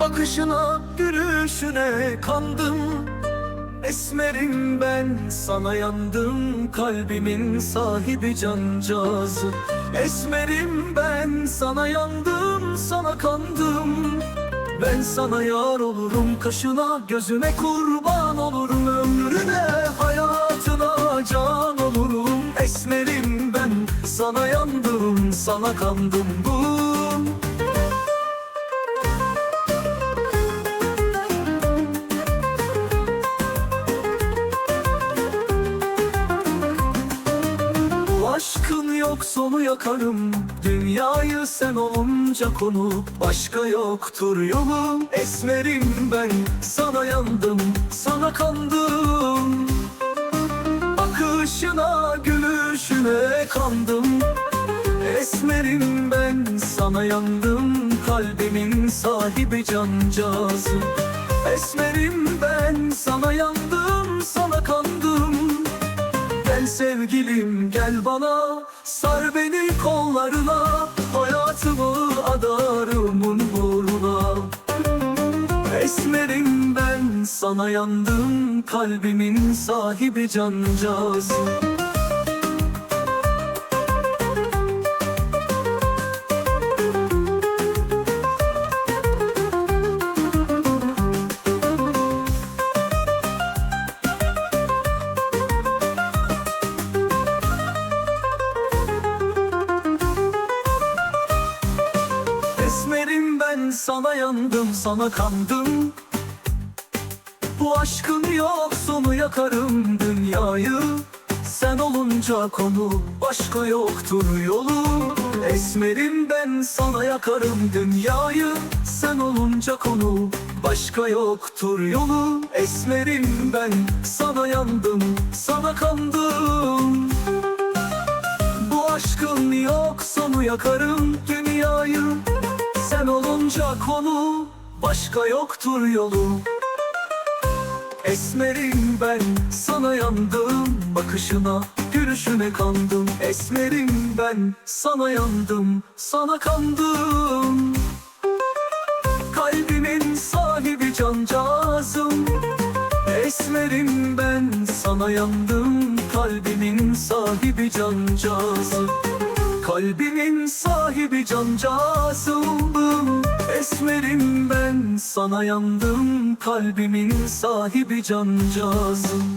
Bakışına, gülüşüne kandım. Esmerim ben, sana yandım. Kalbimin sahibi cancağızı. Esmerim ben, sana yandım Sana kandım. Ben sana yar olurum Kaşına, gözüne kurban olurum. Ömrüne, hayatına can olurum. Esmerim ben, sana yandım Sana kandım yok sonu yakarım. Dünyayı sen olunca konu Başka yoktur yolum. Esmerim ben sana yandım Sana kandım. Bakışına gülüşüne kandım. Esmerim ben sana yandım. Kalbimin sahibi cancağızım. Esmerim ben sana yandım Sana kandım Gel sevgilim gel bana. Sar beni kollarına. Hayatımı adarımın uğruna. Esmerim ben sana yandım. Kalbimin sahibi cancağızım Esmerim ben sana yandım sana kandım. Bu aşkın yok sonu yakarım dünyayı. Sen olunca konu başka yoktur yolu. Esmerim ben sana yakarım dünyayı. Sen olunca konu başka yoktur yolu. Esmerim ben sana yandım sana kandım. Bu aşkın yok sonu yakarım dünyayı konu başka yoktur yolu. Esmerim ben sana yandım Bakışına gülüşüne kandım. Esmerim ben sana yandım Sana kandım. Kalbimin sahibi cancağızım. Esmerim ben sana yandım Kalbimin sahibi cancağızım Kalbimin sahibi cancağızım Esmerim ben sana yandım. Kalbimin sahibi cancağızım